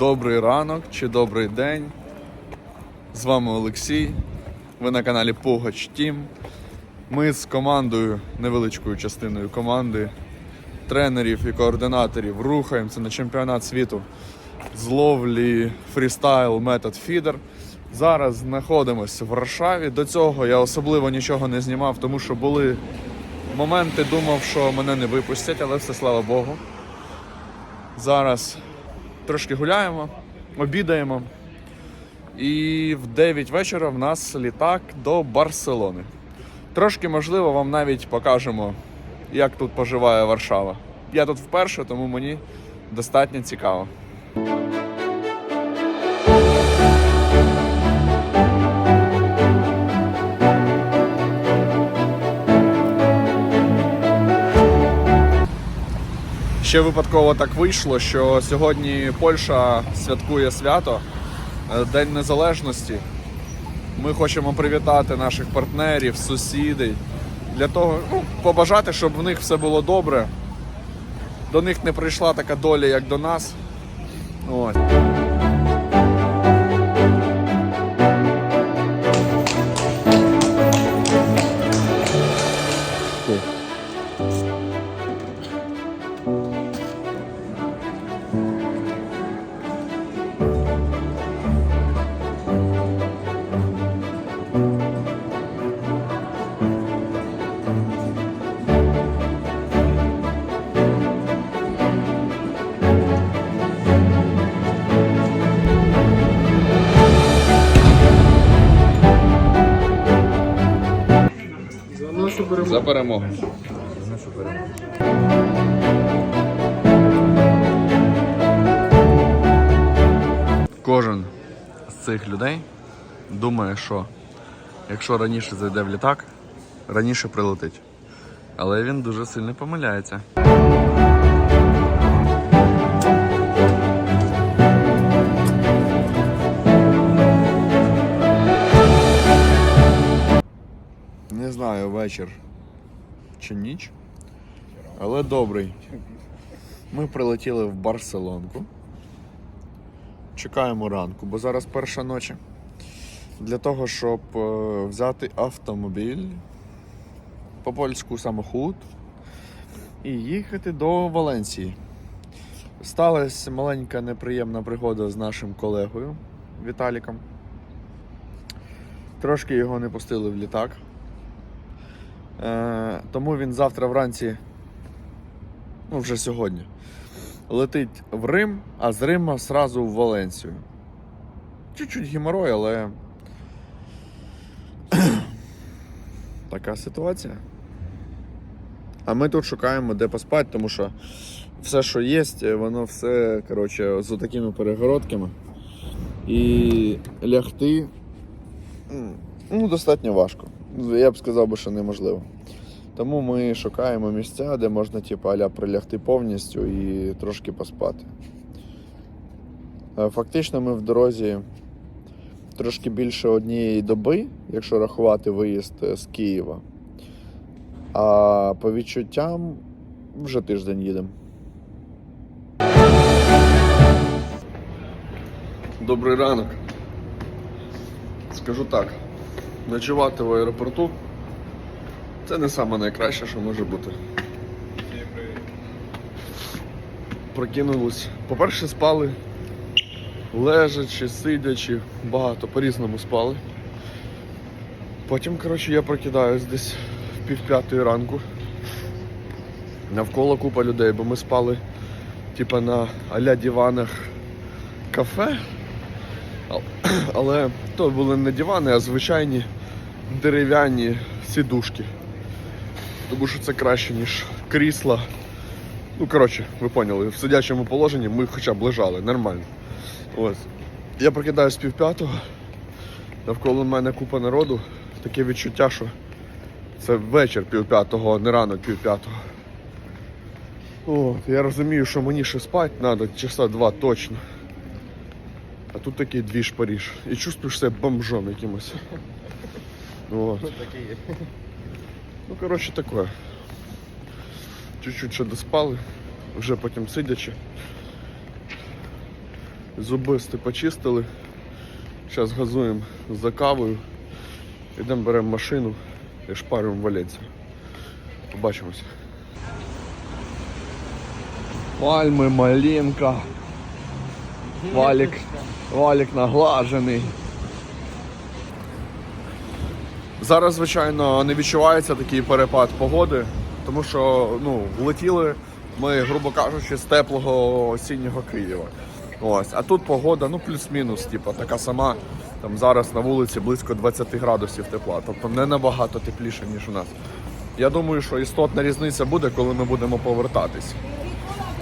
Добрий ранок чи добрий день. З вами Олексій. Ви на каналі Погач Тім. Ми з командою, невеличкою частиною команди, тренерів і координаторів рухаємося на чемпіонат світу з ловлі фрістайл метод фідер. Зараз знаходимося в Варшаві. До цього я особливо нічого не знімав, тому що були моменти, думав, що мене не випустять, але все слава Богу. Зараз трошки гуляємо, обідаємо. І в 9 вечора в нас літак до Барселони. Трошки, можливо, вам навіть покажемо, як тут поживає Варшава. Я тут вперше, тому мені достатньо цікаво. Ще випадково так вийшло, що сьогодні Польща святкує свято е, День Незалежності. Ми хочемо привітати наших партнерів, сусідів, для того, ну, побажати, щоб в них все було добре. До них не прийшла така доля, як до нас. От. За перемогу. За перемогу. Кожен з цих людей думає, що якщо раніше зайде в літак, раніше прилетить. Але він дуже сильно помиляється. Не знаю, вечір чи ніч, але добрий. Ми прилетіли в Барселонку. Чекаємо ранку, бо зараз перша ночі. Для того, щоб е, взяти автомобіль по польську самохід і їхати до Валенції. Сталася маленька неприємна пригода з нашим колегою Віталіком. Трошки його не пустили в літак. Е, тому він завтра вранці, ну вже сьогодні, летить в Рим, а з Рима сразу в Валенцію. Чуть-чуть геморой, але така ситуація. А ми тут шукаємо, де поспати, тому що все, що є, воно все коротше, з такими перегородками. І лягти ну, достатньо важко. Я б сказав би, що неможливо. Тому ми шукаємо місця, де можна типу, аля прилягти повністю і трошки поспати. Е, Фактично ми в дорозі трошки більше однієї доби, якщо рахувати виїзд е, з Києва. А по відчуттям вже тиждень їдемо. Добрий ранок. Скажу так, ночувати в аеропорту це не саме найкраще, що може бути. Прокинулись. По-перше, спали лежачи, сидячи, багато по-різному спали. Потім, коротше, я прокидаюсь десь в пів п'ятої ранку. Навколо купа людей, бо ми спали типа на аля диванах кафе. Але то були не дивани, а звичайні дерев'яні сідушки. Тому що це краще, ніж крісла. Ну, коротше, ви поняли, в сидячому положенні ми хоча б лежали нормально. Ось. Я прокидаюсь пів п'ятого, навколо мене купа народу, таке відчуття, що це вечір пів п'ятого, а не ранок пів п'ятого. От, я розумію, що мені ще спати треба часа два точно. А тут такий двіж Паріж. І чувствуєш себе бомжом якимось. От. Ну, коротше, таке. Чуть-чуть ще доспали, вже потім сидячи. Зубисти почистили. Зараз газуємо за кавою. Йдемо беремо машину і шпаримо в Валенцію. Побачимося. Пальми, малинка. Валік, валік наглажений. Зараз, звичайно, не відчувається такий перепад погоди, тому що ну, влетіли ми, грубо кажучи, з теплого осіннього Києва. Ось. А тут погода ну, плюс-мінус, типу, така сама. Там зараз на вулиці близько 20 градусів тепла, тобто не набагато тепліше, ніж у нас. Я думаю, що істотна різниця буде, коли ми будемо повертатись.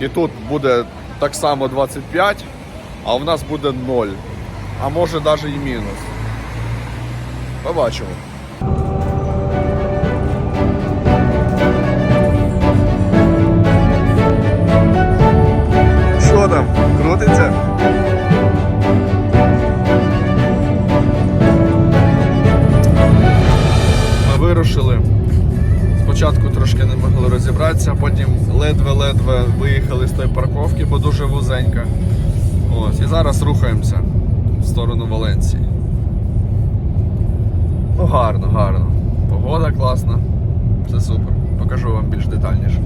І тут буде так само 25, а в нас буде 0. А може навіть і мінус. Побачимо. В сторону Валенції. Ну гарно, гарно. Погода класна. Все супер. Покажу вам більш детальніше.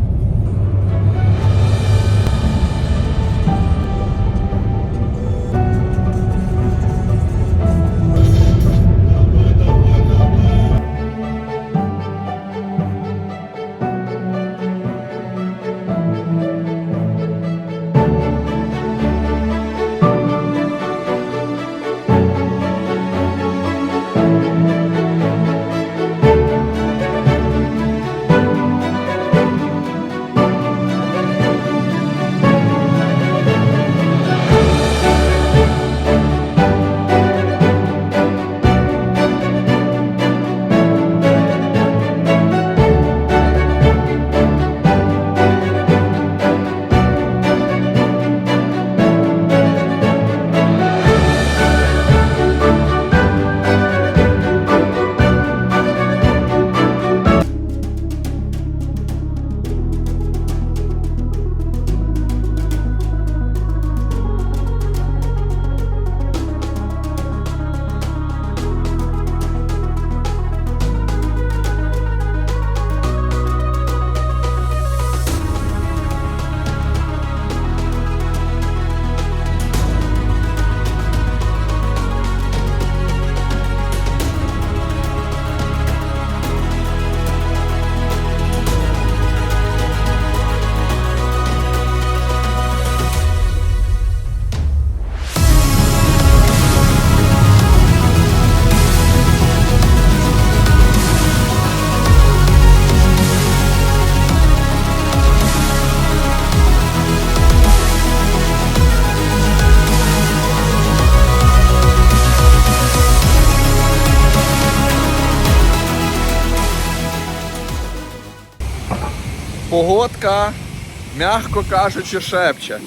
Погодка, м'яко кажучи, шепче.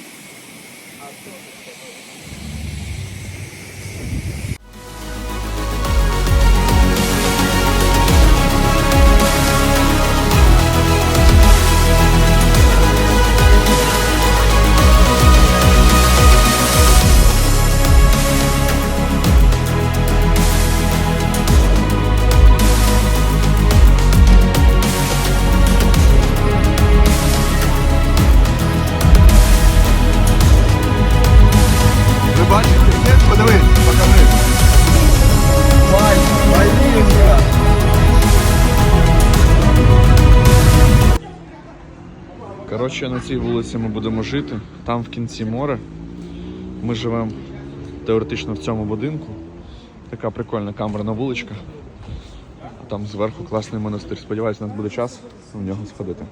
Коротше, на цій вулиці ми будемо жити. Там в кінці море. Ми живемо теоретично в цьому будинку. Така прикольна камерна вуличка. Там зверху класний монастир. Сподіваюсь, у нас буде час в нього сходити.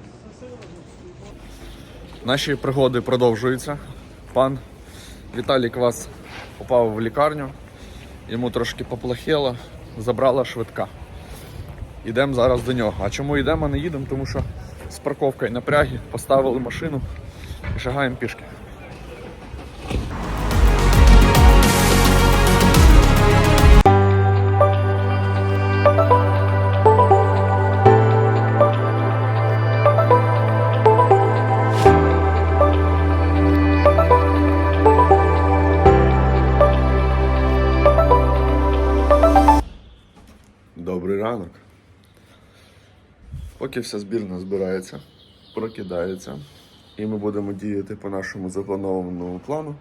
Наші пригоди продовжуються. Пан Віталій Квас попав в лікарню, йому трошки поплохело, забрала швидка. Йдемо зараз до нього. А чому йдемо, а не їдемо? Тому що з парковкою напряги, поставили машину і шагаємо пішки. Добрий ранок. Поки вся збірна збирається, прокидається, і ми будемо діяти по нашому запланованому плану.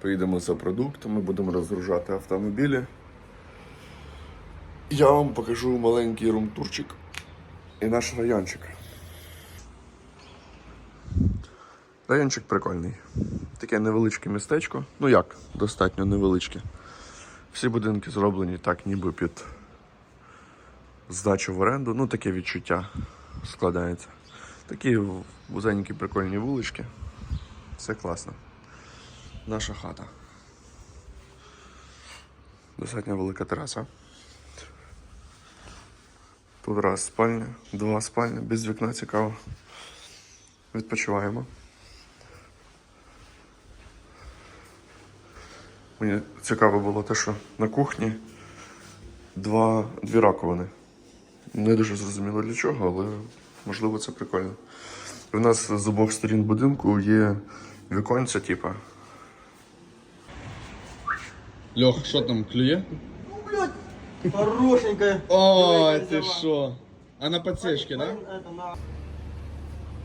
Поїдемо за продуктами, будемо розгружати автомобілі. Я вам покажу маленький румтурчик і наш райончик. Райончик прикольний. Таке невеличке містечко. Ну як, достатньо невеличке. Всі будинки зроблені так, ніби під здачу в оренду. Ну, таке відчуття складається. Такі вузенькі прикольні вулички. Все класно. Наша хата. Достатньо велика тераса. Тут раз спальня, два спальня, без вікна цікаво. Відпочиваємо. Мені цікаво було те, що на кухні два, дві раковини. Не дуже зрозуміло для чого, але можливо це прикольно. У нас з обох сторін будинку є віконця, типа. Льох, що там клює? Хорошенькая. Ой, ти що? А на підсечці, так?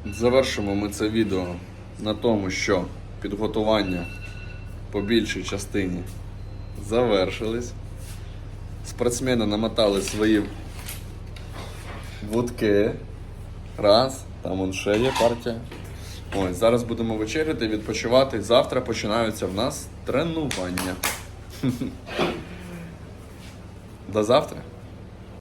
Завершимо ми це відео на тому, що підготування по більшій частині завершились. Спортсмени намотали свої вудки. Раз, там он ще є партія. Ось, зараз будемо вечеряти, відпочивати. Завтра починаються в нас тренування. До завтра.